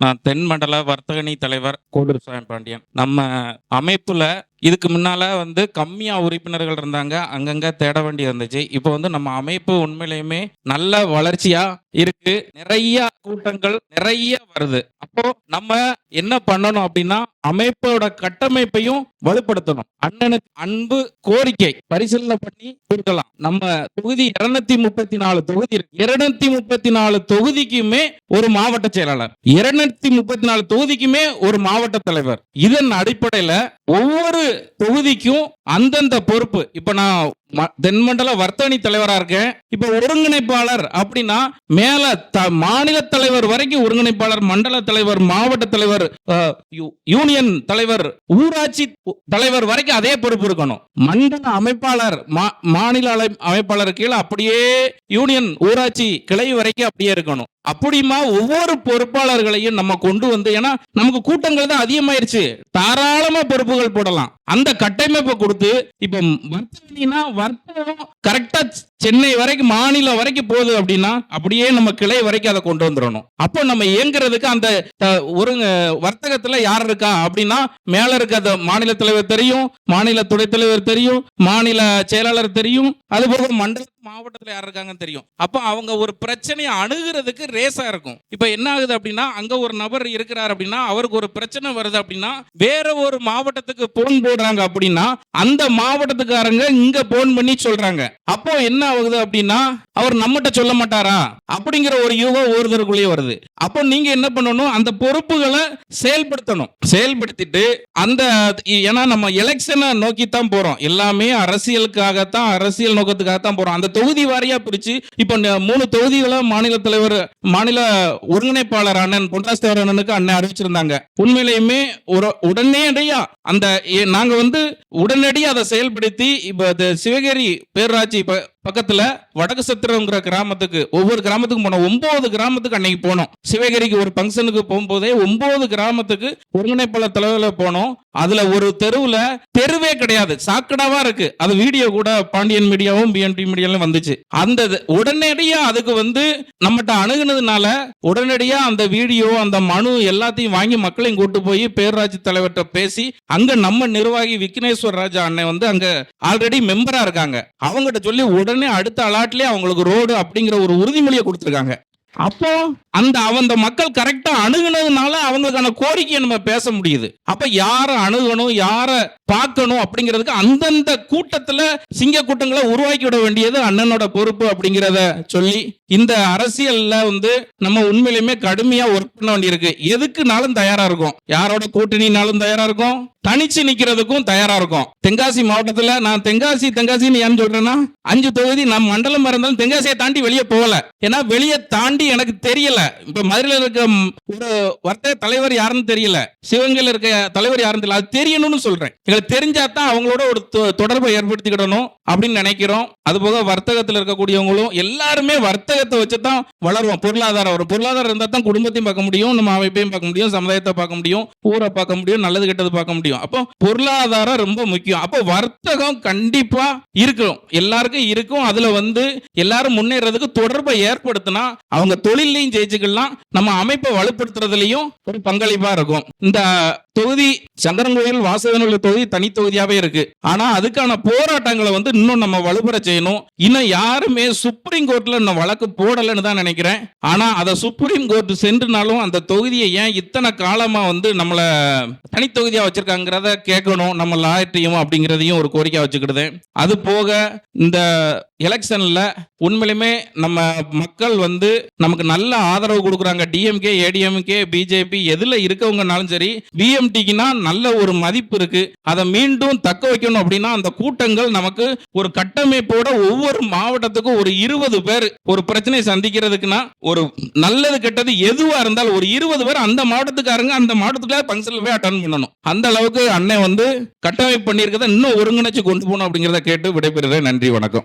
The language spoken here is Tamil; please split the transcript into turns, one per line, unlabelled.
நான் தென்மண்டல வர்த்தகணி தலைவர் கோடூர் சாயம் பாண்டியன். நம்ம அமைப்புல இதுக்கு முன்னால் வந்து கம்மியாக உறுப்பினர்கள் இருந்தாங்க. அங்கங்கே தேட வேண்டி இருந்துச்சு. இப்போ வந்து நம்ம அமைப்பு உண்மையிலேயுமே நல்ல வளர்ச்சியாக இருக்கு. நிறைய கூட்டங்கள் நிறைய வருது. அப்போ நம்ம என்ன பண்ணணும் அப்படின்னா அமைப்போட கட்டமைப்பையும் வலுப்படுத்தணும். அண்ணனுக்கு அன்பு கோரிக்கை பரிசீலனை பண்ணி கொடுக்கலாம். நம்ம தொகுதி இருநூத்தி முப்பத்தி நாலு தொகுதி இருநூத்தி முப்பத்தி நாலு தொகுதிக்குமே ஒரு மாவட்ட செயலாளர். இருநூத்தி முப்பத்தி நாலு தொகுதிக்குமே ஒரு மாவட்ட தலைவர். இதன் அடிப்படையில ஒவ்வொரு தொகுதிக்கும் அந்தந்த பொறுப்பு. இப்ப நான் தென்மண்டல வர்த்தனி தலைவரா இருக்கேன். இப்ப ஒருங்கிணைப்பாளர் அப்படின்னா மேல மாநில தலைவர் வரைக்கும் ஒருங்கிணைப்பாளர் மண்டல தலைவர் மாவட்ட தலைவர் யூனியன் தலைவர் ஊராட்சி தலைவர் வரைக்கும் அதே பொறுப்பு இருக்கணும். மண்டல அமைப்பாளர் மா- மாநில அமைப்பாளர் கீழே அப்படியே யூனியன் ஊராட்சி கிளை வரைக்கும் அப்படியே இருக்கணும். அப்படிமா ஒவ்வொரு பொறுப்பாளர்களையும் நம்ம கொண்டு வந்து ஏன்னா நமக்கு கூட்டங்கள் தான் அதிகமாயிருச்சு. தாராளமா பொறுப்புகள் போடலாம். அந்த கட்டமைப்பை கொடுத்து இப்ப வர்த்தகனா வர்த்தகம் கரெக்டா சென்னை வரைக்கும் மாநிலம் வரைக்கும் போகுது அப்படின்னா அப்படியே நம்ம கிளை வரைக்கும் அதை கொண்டு வந்துடணும். அப்போ நம்ம இயங்குறதுக்கு அந்த ஒரு வர்த்தகத்துல யார் இருக்கா அப்படின்னா மேல இருக்க அந்த மாநில தலைவர் தெரியும் மாநில துணைத் தலைவர் தெரியும் மாநில செயலாளர் தெரியும் அது போக மண்டல மாவட்டத்துல யார் இருக்காங்கன்னு தெரியும். அப்போ அவங்க ஒரு பிரச்சனையை அணுகிறதுக்கு ரேஸா இருக்கும். இப்போ என்ன ஆகுது அப்படின்னா அங்க ஒரு நபர் இருக்கிறார் அப்படின்னா அவருக்கு ஒரு பிரச்சனை வருது அப்படின்னா வேற ஒரு மாவட்டத்துக்கு போன் போடுறாங்க அப்படின்னா அந்த மாவட்டத்துக்காரங்க இங்க போன் பண்ணி சொல்றாங்க. அப்போ என்ன ஆகுது அப்படின்னா அவர் நம்மகிட்ட சொல்ல மாட்டாரா? அப்படிங்கிற ஒரு யூகம் ஒருத்தருக்குள்ளேயே வருது. அப்போ நீங்க என்ன பண்ணணும்? அந்த பொறுப்புகளை செயல்படுத்தணும். செயல்படுத்திட்டு அந்த ஏன்னா நம்ம எலெக்ஷனை நோக்கி தான் போறோம். எல்லாமே அரசியலுக்காகத்தான் அரசியல் நோக்கத்துக்காகத்தான் போறோம். அந்த தொகுதி வாரியா பிரிச்சு இப்போ மூணு தொகுதிகளை மாநில தலைவர் மாநில ஒருங்கிணைப்பாளர் அண்ணன் பொன்ராஜ் தேவர் அண்ணனுக்கு அண்ணன் அறிவிச்சிருந்தாங்க. உண்மையிலேயுமே ஒரு உடனடியா அந்த நாங்க வந்து உடனடியாக அதை செயல்படுத்தி இப்ப சிவகிரி பேரூராட்சி பக்கத்துல வடக்கு சத்திரங்கிற கிராமத்துக்கு ஒவ்வொரு கிராமத்துக்கும் போனோம். ஒன்பது கிராமத்துக்கு அன்னைக்கு போனோம். சிவகிரிக்கு ஒரு ஃபங்க்ஷனுக்கு போகும்போதே ஒன்பது கிராமத்துக்கு ஒருங்கிணைப்பாளர் தலைவரில் போனோம். அதுல ஒரு தெருவுல தெருவே கிடையாது. சாக்கடாவா இருக்கு. அது வீடியோ கூட பாண்டியன் மீடியாவும் பிஎன்டி மீடியாவும் வந்துச்சு. அந்த உடனடியா அதுக்கு வந்து நம்மகிட்ட அணுகுனதுனால உடனடியா அந்த வீடியோ அந்த மனு எல்லாத்தையும் வாங்கி மக்களையும் கூட்டு போய் பேரூராட்சி தலைவர்கிட்ட பேசி அங்க நம்ம நிர்வாகி விக்னேஸ்வர் ராஜா அண்ணன் வந்து அங்க ஆல்ரெடி மெம்பரா இருக்காங்க. அவங்ககிட்ட சொல்லி உடனே அடுத்த அலாட்லயே அவங்களுக்கு ரோடு அப்படிங்கிற ஒரு உறுதிமொழியை கொடுத்துருக்காங்க. அப்போ? அந்த அந்த மக்கள் கரெக்டா அணுகுனதுனால அவங்களுக்கான கோரிக்கையை நம்ம பேச முடியுது. அப்ப யாரை அணுகணும் யாரை பார்க்கணும் அப்படிங்கிறதுக்கு அந்தந்த கூட்டத்துல சிங்க கூட்டங்களை உருவாக்கி விட வேண்டியது அண்ணனோட பொறுப்பு அப்படிங்கிறத சொல்லி இந்த அரசியல்ல வந்து நம்ம உண்மையிலுமே கடுமையா ஒர்க் பண்ண வேண்டியிருக்கு. எதுக்குனாலும் தயாரா இருக்கும். யாரோட கூட்டணினாலும் தயாரா இருக்கும். தனிச்சு நிக்கிறதுக்கும் தயாரா இருக்கும். தென்காசி மாவட்டத்துல நான் தென்காசி தென்காசின்னு ஏன் சொல்றேன்னா அஞ்சு தொகுதி நம் மண்டலம் இருந்தாலும் தென்காசியை தாண்டி வெளியே போகல. ஏன்னா வெளியே தாண்டி எனக்கு தெரியல. இப்ப மதுரையில இருக்க ஒரு வர்த்தக தலைவர் யாருன்னு தெரியல. சிவகங்கையில் இருக்க தலைவர் யாருன்னு தெரியல. அது தெரியணும்னு சொல்றேன். இதை தெரிஞ்சா தான் அவங்களோட ஒரு தொ- தொடர்பை ஏற்படுத்திக்கிடணும் அப்படின்னு நினைக்கிறோம். அதுபோக வர்த்தகத்தில் இருக்கக்கூடியவங்களும் எல்லாருமே வர்த்தகத்தை வச்சு தான் வளருவோம். பொருளாதாரம் ஒரு பொருளாதாரம் இருந்தால் தான் குடும்பத்தையும் பார்க்க முடியும் நம்ம அமைப்பையும் பார்க்க முடியும் சமுதாயத்தை பார்க்க முடியும் ஊரை பார்க்க முடியும் நல்லது கெட்டது பார்க்க முடியும். அப்போ பொருளாதாரம் ரொம்ப முக்கியம். அப்போ வர்த்தகம் கண்டிப்பா இருக்கும் எல்லாருக்கும் இருக்கும். அதுல வந்து எல்லாரும் முன்னேறதுக்கு தொடர்பை ஏற்படுத்தினா அவங்க தொழிலையும் ஜெயிச்சுக்கலாம். நம்ம அமைப்பை வலுப்படுத்துறதுலயும் ஒரு பங்களிப்பா இருக்கும். இந்த தொகுதி சங்கரன்கோயில் வாசகனுள்ள தொகுதி தனி தொகுதியாவே இருக்கு. ஆனா அதுக்கான போராட்டங்களை வந்து இன்னும் நம்ம வலுப்பெற செய்யணும். இன்னும் யாருமே சுப்ரீம் கோர்ட்ல இன்னும் வழக்கு போடலைன்னு தான் நினைக்கிறேன். ஆனா அதை சுப்ரீம் கோர்ட் சென்றுனாலும் அந்த தொகுதியை ஏன் இத்தனை காலமா வந்து நம்மள தனி தொகுதியா வச்சிருக்காங்கிறத கேட்கணும். நம்ம லாயட்டையும் அப்படிங்கிறதையும் ஒரு கோரிக்கை வச்சுக்கிடுது. அது போக இந்த எலெக்ஷன்ல உண்மையிலுமே நம்ம மக்கள் வந்து நமக்கு நல்ல ஆதரவு கொடுக்குறாங்க. டிஎம்கே ஏடிஎம்கே பிஜேபி எதுல இருக்கவங்கனாலும் சரி பிஎம்டிக்குனா நல்ல ஒரு மதிப்பு இருக்கு. அதை மீண்டும் தக்க வைக்கணும் அப்படின்னா அந்த கூட்டங்கள் நமக்கு ஒரு கட்டமைப்போட ஒவ்வொரு மாவட்டத்துக்கும் ஒரு இருபது பேர் ஒரு பிரச்சனையை சந்திக்கிறதுக்குன்னா ஒரு நல்லது கெட்டது எதுவா இருந்தாலும் ஒரு இருபது பேர் அந்த மாவட்டத்துக்காரங்க அந்த மாவட்டத்துக்குள்ள ஃபங்க்ஷன்ல போய் அட்டன் பண்ணணும். அந்த அளவுக்கு அண்ணன் வந்து கட்டமைப்பு பண்ணியிருக்கதை இன்னும் ஒருங்கிணைச்சு கொண்டு போகணும் அப்படிங்கிறத கேட்டு விடைபெறுகிறேன். நன்றி வணக்கம்.